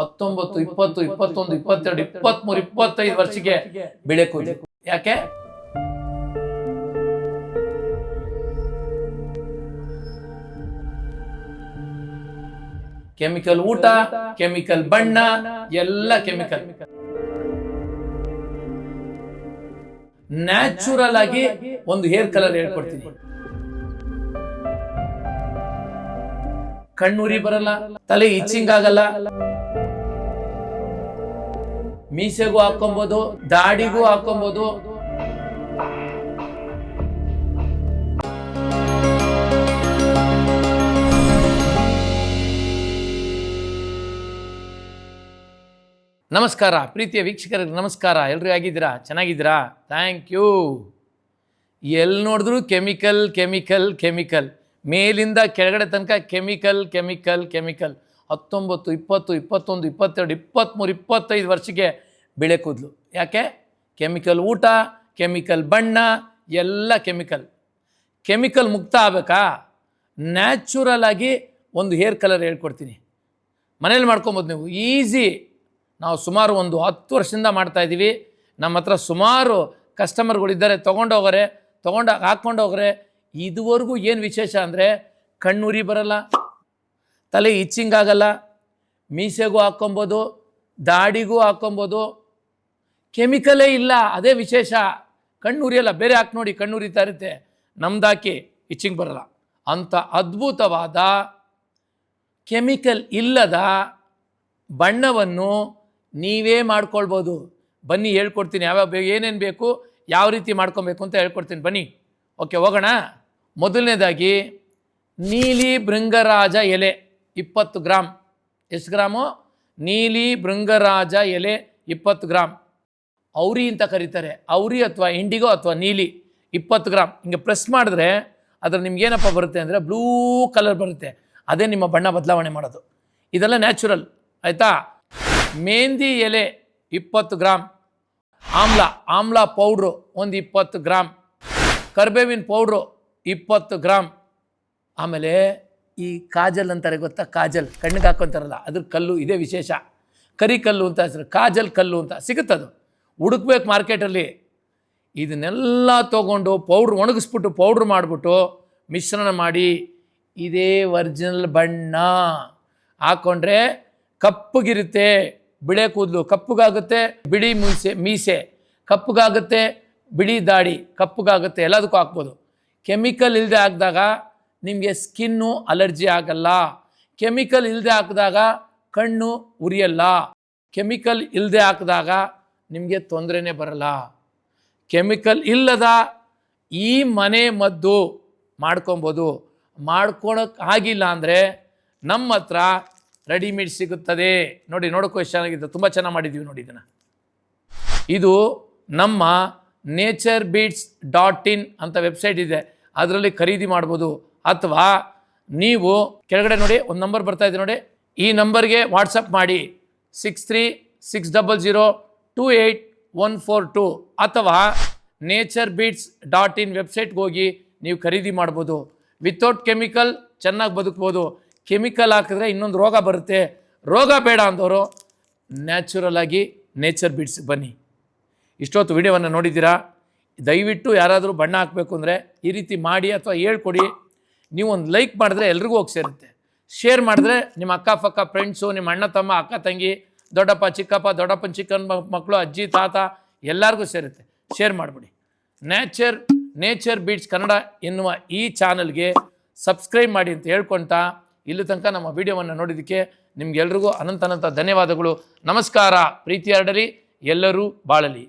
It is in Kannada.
ಹತ್ತೊಂಬತ್ತು ಇಪ್ಪತ್ತು ಇಪ್ಪತ್ತೊಂದು ಇಪ್ಪತ್ತೆರಡು ಇಪ್ಪತ್ಮೂರು ಇಪ್ಪತ್ತೈದು ವರ್ಷಕ್ಕೆ ಬೆಳೆ ಕೂದಲು ಯಾಕೆ? ಕೆಮಿಕಲ್ ಊಟ ಕೆಮಿಕಲ್ ಬಣ್ಣ ಎಲ್ಲ ಕೆಮಿಕಲ್. ನ್ಯಾಚುರಲ್ ಆಗಿ ಒಂದು ಹೇರ್ ಕಲರ್ ಹೇಳ್ಕೊಡ್ತೀನಿ. ಕಣ್ಣುರಿ ಬರಲ್ಲ ತಲೆ ಇಚ್ಚಿಂಗ್ ಆಗಲ್ಲ ಮೀಸೆಗೂ ಹಾಕೊಬಹುದು ದಾಡಿಗೂ ಹಾಕೊಬಹುದು ನಮಸ್ಕಾರ, ಪ್ರೀತಿಯ ವೀಕ್ಷಕರಿಗೆ ನಮಸ್ಕಾರ. ಎಲ್ಲರೂ ಆಗಿದ್ದೀರಾ ಚೆನ್ನಾಗಿದ್ದೀರಾ? ಥ್ಯಾಂಕ್ ಯು ಎಲ್ಲಿ ನೋಡಿದ್ರು ಕೆಮಿಕಲ್ ಕೆಮಿಕಲ್ ಕೆಮಿಕಲ್. ಮೇಲಿಂದ ಕೆಳಗಡೆ ತನಕ ಕೆಮಿಕಲ್ ಕೆಮಿಕಲ್ ಕೆಮಿಕಲ್. ಹತ್ತೊಂಬತ್ತು, ಇಪ್ಪತ್ತು, ಇಪ್ಪತ್ತೊಂದು, ಇಪ್ಪತ್ತೆರಡು ಇಪ್ಪತ್ತ್ಮೂರು ಇಪ್ಪತ್ತೈದು ವರ್ಷಕ್ಕೆ ಬೆಳೆ ಕೂದಲು. ಯಾಕೆ? ಕೆಮಿಕಲ್ ಊಟ, ಕೆಮಿಕಲ್ ಬಣ್ಣ, ಎಲ್ಲ ಕೆಮಿಕಲ್. ಕೆಮಿಕಲ್ ಮುಕ್ತ ಆಗಬೇಕಾ? ನ್ಯಾಚುರಲ್ ಆಗಿ ಒಂದು ಹೇರ್ ಕಲರ್ ಹೇಳ್ಕೊಡ್ತೀನಿ. ಮನೇಲಿ ಮಾಡ್ಕೊಬೋದು ನೀವು. ಈಸಿ. ನಾವು ಸುಮಾರು ಒಂದು ಹತ್ತು ವರ್ಷದಿಂದ ಮಾಡ್ತಾಯಿದ್ದೀವಿ ನಮ್ಮ ಹತ್ರ ಸುಮಾರು ಕಸ್ಟಮರ್ಗಳಿದ್ದಾರೆ. ತೊಗೊಂಡೋಗರೆ ತೊಗೊಂಡು ಹಾಕ್ಕೊಂಡೋಗ್ರೆ ಇದುವರೆಗೂ ಏನು ವಿಶೇಷ ಅಂದರೆ ಕಣ್ಣುರಿ ಬರಲ್ಲ. ತಲೆ ಇಚ್ಚಿಂಗ್ ಆಗಲ್ಲ, ಮೀಸೆಗೂ ಹಾಕ್ಕೊಬೋದು, ದಾಡಿಗೂ ಹಾಕ್ಕೊಬೋದು. ಕೆಮಿಕಲೇ ಇಲ್ಲ, ಅದೇ ವಿಶೇಷ. ಕಣ್ಣುರಿಯಲ್ಲ, ಬೇರೆ ಹಾಕಿ ನೋಡಿ ಕಣ್ಣುರಿತಾ ಇರುತ್ತೆ ನಮ್ದಾಕಿ ಇಚ್ಚಿಂಗ್ ಬರಲ್ಲ. ಅಂಥ ಅದ್ಭುತವಾದ ಕೆಮಿಕಲ್ ಇಲ್ಲದ ಬಣ್ಣವನ್ನು ನೀವೇ ಮಾಡ್ಕೊಳ್ಬೋದು. ಬನ್ನಿ, ಹೇಳ್ಕೊಡ್ತೀನಿ. ಯಾವ್ಯಾವ ಬೇ, ಏನೇನು ಬೇಕು, ಯಾವ ರೀತಿ ಮಾಡ್ಕೊಬೇಕು ಅಂತ ಹೇಳ್ಕೊಡ್ತೀನಿ. ಬನ್ನಿ. ಓಕೆ, ಹೋಗೋಣ. ಮೊದಲನೇದಾಗಿ, ನೀಲಿ ಭೃಂಗರಾಜ ಎಲೆ. ಇಪ್ಪತ್ತು ಗ್ರಾಮ್ ಎಷ್ಟು ಗ್ರಾಮು? ನೀಲಿ ಭೃಂಗರಾಜ ಎಲೆ ಇಪ್ಪತ್ತು ಗ್ರಾಮ್ ಔರಿ ಅಂತ ಕರೀತಾರೆ. ಔರಿ ಅಥವಾ ಇಂಡಿಗೋ ಅಥವಾ ನೀಲಿ ಇಪ್ಪತ್ತು ಗ್ರಾಮ್ ಹಿಂಗೆ ಪ್ರೆಸ್ ಮಾಡಿದ್ರೆ ಅದ್ರ ನಿಮ್ಗೇನಪ್ಪ ಬರುತ್ತೆ ಅಂದರೆ ಬ್ಲೂ ಕಲರ್ ಬರುತ್ತೆ. ಅದೇ ನಿಮ್ಮ ಬಣ್ಣ ಬದಲಾವಣೆ ಮಾಡೋದು. ಇದೆಲ್ಲ ನ್ಯಾಚುರಲ್. ಆಯಿತಾ? ಮೆಹಂದಿ ಎಲೆ ಇಪ್ಪತ್ತು ಗ್ರಾಮ್ ಆಮ್ಲ ಆಮ್ಲ ಪೌಡ್ರು ಒಂದು ಇಪ್ಪತ್ತು ಗ್ರಾಮ್ ಕರ್ಬೇವಿನ ಪೌಡ್ರು ಇಪ್ಪತ್ತು ಗ್ರಾಮ್ ಆಮೇಲೆ ಈ ಕಾಜಲ್ ಅಂತಾರೆ ಗೊತ್ತಾ? ಕಾಜಲ್. ಕಣ್ಣಿಗೆ ಹಾಕ್ಕೊಂತಾರಲ್ಲ ಅದ್ರ ಕಲ್ಲು ಇದೇ ವಿಶೇಷ. ಕರಿ ಕಲ್ಲು ಅಂತ ಹೆಸರು, ಕಾಜಲ್ ಕಲ್ಲು ಅಂತ. ಸಿಗುತ್ತದು. ಹುಡುಕ್ಬೇಕು ಮಾರ್ಕೆಟಲ್ಲಿ. ಇದನ್ನೆಲ್ಲ ತೊಗೊಂಡು ಪೌಡ್ರ್ ಒಣಗಿಸ್ಬಿಟ್ಟು ಪೌಡ್ರ್ ಮಾಡಿಬಿಟ್ಟು ಮಿಶ್ರಣ ಮಾಡಿ ಇದೇ ಒರಿಜಿನಲ್ ಬಣ್ಣ ಹಾಕ್ಕೊಂಡ್ರೆ ಕಪ್ಪುಗಿರುತ್ತೆ. ಬಿಳೆ ಕೂದಲು ಕಪ್ಪಗಾಗುತ್ತೆ, ಬಿಳಿ ಮೀಸೆ ಮೀಸೆ ಕಪ್ಪಗಾಗುತ್ತೆ, ಬಿಳಿ ದಾಡಿ ಕಪ್ಪಗಾಗುತ್ತೆ. ಎಲ್ಲದಕ್ಕೂ ಹಾಕ್ಬೋದು. ಕೆಮಿಕಲ್ ಇಲ್ಲದೆ ಹಾಕಿದಾಗ ನಿಮಗೆ ಸ್ಕಿನ್ನು ಅಲರ್ಜಿ ಆಗಲ್ಲ. ಕೆಮಿಕಲ್ ಇಲ್ಲದೆ ಹಾಕಿದಾಗ ಕಣ್ಣು ಉರಿಯಲ್ಲ. ಕೆಮಿಕಲ್ ಇಲ್ಲದೆ ಹಾಕಿದಾಗ ನಿಮಗೆ ತೊಂದರೆನೇ ಬರಲ್ಲ. ಕೆಮಿಕಲ್ ಇಲ್ಲದ ಈ ಮನೆ ಮದ್ದು ಮಾಡ್ಕೊಬೋದು. ಮಾಡ್ಕೊಳಕ್ಕೆ ಆಗಿಲ್ಲ ಅಂದರೆ ನಮ್ಮ ಹತ್ರ ರೆಡಿಮೇಡ್ ಸಿಗುತ್ತದೆ. ನೋಡಿ ನೋಡೋಕ್ಕೂ ಎಷ್ಟು ಚೆನ್ನಾಗಿದೆ ತುಂಬ ಚೆನ್ನಾಗಿ ಮಾಡಿದ್ದೀವಿ ನೋಡಿ ಇದನ್ನು. ಇದು ನಮ್ಮ ನೇಚರ್ ಬೀಟ್ಸ್ ಡಾಟ್ ಇನ್ ಅಂತ ವೆಬ್ಸೈಟ್ ಇದೆ. ಅದರಲ್ಲಿ ಖರೀದಿ ಮಾಡ್ಬೋದು. ಅಥವಾ ನೀವು ಕೆಳಗಡೆ ನೋಡಿ, ಒಂದು ನಂಬರ್ ಬರ್ತಾ ಇದೆ ನೋಡಿ. ಈ ನಂಬರ್ಗೆ ವಾಟ್ಸಪ್ ಮಾಡಿ. Six three six double zero two eight one four two ಅಥವಾ ನೇಚರ್ ಬೀಟ್ಸ್ ಡಾಟ್ ಇನ್ ವೆಬ್ಸೈಟ್ಗೆ ಹೋಗಿ ನೀವು ಖರೀದಿ ಮಾಡ್ಬೋದು. ವಿತೌಟ್ ಕೆಮಿಕಲ್ ಚೆನ್ನಾಗಿ ಬದುಕ್ಬೋದು. ಕೆಮಿಕಲ್ ಹಾಕಿದ್ರೆ ಇನ್ನೊಂದು ರೋಗ ಬರುತ್ತೆ. ರೋಗ ಬೇಡ ಅಂದವರು ನ್ಯಾಚುರಲ್ ಆಗಿ ನೇಚರ್ ಬೀಟ್ಸ್ ಬನ್ನಿ. ಇಷ್ಟೊತ್ತು ವಿಡಿಯೋವನ್ನು ನೋಡಿದ್ದೀರಾ? ದಯವಿಟ್ಟು ಯಾರಾದರೂ ಬಣ್ಣ ಹಾಕಬೇಕು ಅಂದರೆ ಈ ರೀತಿ ಮಾಡಿ ಅಥವಾ ಹೇಳ್ಕೊಡಿ. ನೀವು ಒಂದು ಲೈಕ್ ಮಾಡಿದ್ರೆ ಎಲ್ರಿಗೂ ಹೋಗಿ ಸೇರುತ್ತೆ. ಶೇರ್ ಮಾಡಿದ್ರೆ ನಿಮ್ಮ ಅಕ್ಕಪಕ್ಕ ಫ್ರೆಂಡ್ಸು ನಿಮ್ಮ ಅಣ್ಣ, ತಮ್ಮ, ಅಕ್ಕ, ತಂಗಿ, ದೊಡ್ಡಪ್ಪ, ಚಿಕ್ಕಪ್ಪ, ದೊಡ್ಡಪ್ಪನ, ಚಿಕ್ಕನ ಮಕ್ಕಳು ಅಜ್ಜಿ, ತಾತ ಎಲ್ಲರಿಗೂ ಸೇರುತ್ತೆ. ಶೇರ್ ಮಾಡಿಬಿಡಿ. ನ್ಯಾಚರ್ ನೇಚರ್ ಬೀಟ್ಸ್ ಕನ್ನಡ ಎನ್ನುವ ಈ ಚಾನಲ್ಗೆ ಸಬ್ಸ್ಕ್ರೈಬ್ ಮಾಡಿ ಅಂತ ಹೇಳ್ಕೊಳ್ತಾ ಇಲ್ಲಿ ತನಕ ನಮ್ಮ ವಿಡಿಯೋವನ್ನು ನೋಡಿದ್ದಕ್ಕೆ ನಿಮ್ಗೆಲ್ರಿಗೂ ಅನಂತ ಅನಂತ ಧನ್ಯವಾದಗಳು. ನಮಸ್ಕಾರ. ಪ್ರೀತಿ ಎಲ್ಲರೂ ಬಾಳಲಿ.